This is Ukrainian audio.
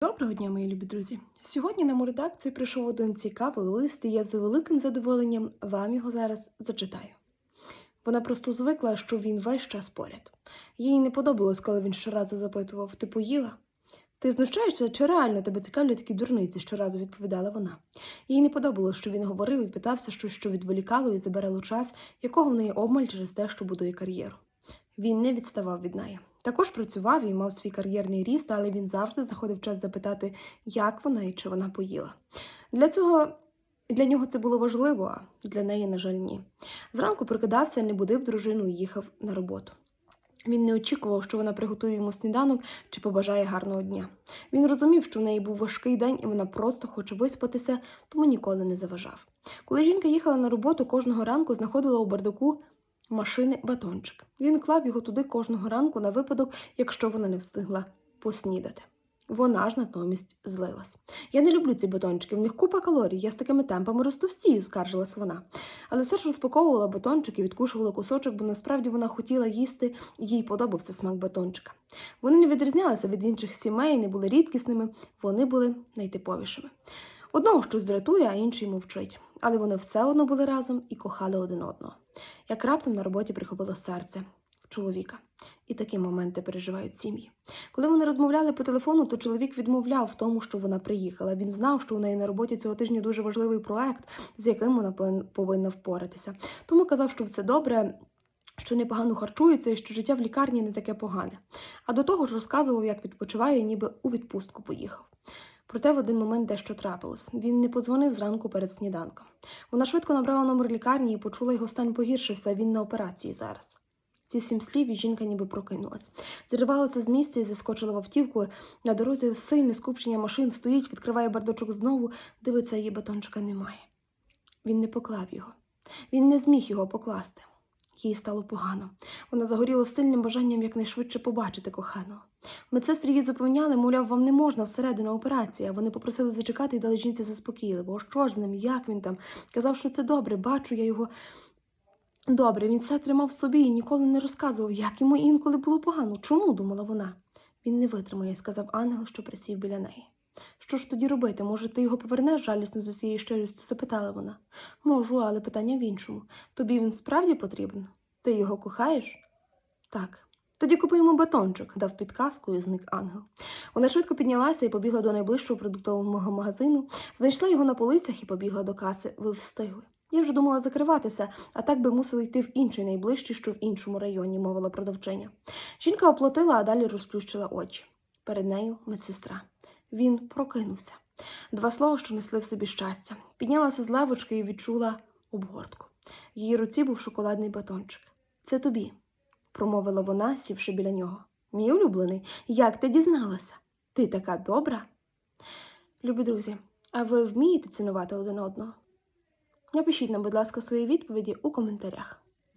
Доброго дня, мої любі друзі! Сьогодні нам у редакцію прийшов один цікавий лист, і я з великим задоволенням вам його зараз зачитаю. Вона просто звикла, що він весь час поряд. Їй не подобалось, коли він щоразу запитував: Ти поїла? Ти знущаєшся, чи реально тебе цікавлять такі дурниці? щоразу відповідала вона. Їй не подобалось, що він говорив і питався щось, що відволікало і забирало час, якого в неї обмаль через те, що будує кар'єру. Він не відставав від неї. Також працював і мав свій кар'єрний ріст, але він завжди знаходив час запитати, як вона і чи вона поїла. Для цього для нього це було важливо, а для неї, на жаль, ні. Зранку прокидався, не будив дружину і їхав на роботу. Він не очікував, що вона приготує йому сніданок чи побажає гарного дня. Він розумів, що в неї був важкий день, і вона просто хоче виспатися, тому ніколи не заважав. Коли жінка їхала на роботу, кожного ранку знаходила у бардаку машини батончик. Він клав його туди кожного ранку на випадок, якщо вона не встигла поснідати. Вона ж натомість злилась. Я не люблю ці батончики, в них купа калорій, я з такими темпами розтовстію, скаржилась вона. Але все ж розпаковувала батончик і відкушувала кусочок, бо насправді вона хотіла їсти, і їй подобався смак батончика. Вони не відрізнялися від інших сімей, не були рідкісними, вони були найтиповішими. Одного щось дратує, а інший мовчить. Але вони все одно були разом і кохали один одного. Як раптом на роботі прихопило серце в чоловіка. І такі моменти переживають сім'ї. Коли вони розмовляли по телефону, то чоловік відмовляв в тому, що вона приїхала. Він знав, що у неї на роботі цього тижня дуже важливий проект, з яким вона повинна впоратися. Тому казав, що все добре. Що непогано харчується і що життя в лікарні не таке погане. А до того ж розказував, як відпочиває, ніби у відпустку поїхав. Проте в один момент дещо трапилось. Він не подзвонив зранку перед сніданком. Вона швидко набрала номер лікарні і почула, його стан погіршився, він на операції зараз. Ці сім слів і жінка ніби прокинулась. Зривалася з місця і заскочила в автівку. На дорозі сильне скупчення машин стоїть, відкриває бардачок знову, дивиться, її батончика немає. Він не поклав його. Він не зміг його покласти. Їй стало погано. Вона загоріла сильним бажанням якнайшвидше побачити коханого. Медсестри її запевняли, мовляв, вам не можна всередину операції, а вони попросили зачекати і дали жінці заспокійливо. О, що ж з ним, як він там? Казав, що це добре, бачу я його. Добре, він все тримав в собі і ніколи не розказував, як йому інколи було погано. Чому, думала вона. Він не витримає, сказав ангел, що присів біля неї. Що ж тоді робити? Може, ти його повернеш жалісно з усією щирістю? запитала вона. Можу, але питання в іншому. Тобі він справді потрібен? Ти його кохаєш? Так. Тоді купи йому батончик, дав підказку і зник ангел. Вона швидко піднялася і побігла до найближчого продуктового магазину, знайшла його на полицях і побігла до каси. Ви встигли. Я вже думала закриватися, а так би мусили йти в інший найближчий, що в іншому районі, мовила продавчиня. Жінка оплатила, а далі розплющила очі. Перед нею медсестра. Він прокинувся. Два слова, що несли в собі щастя. Піднялася з лавочки і відчула обгортку. В її руці був шоколадний батончик. Це тобі, промовила вона, сівши біля нього. Мій улюблений, як ти дізналася? Ти така добра. Любі друзі, а ви вмієте цінувати один одного? Напишіть нам, будь ласка, свої відповіді у коментарях.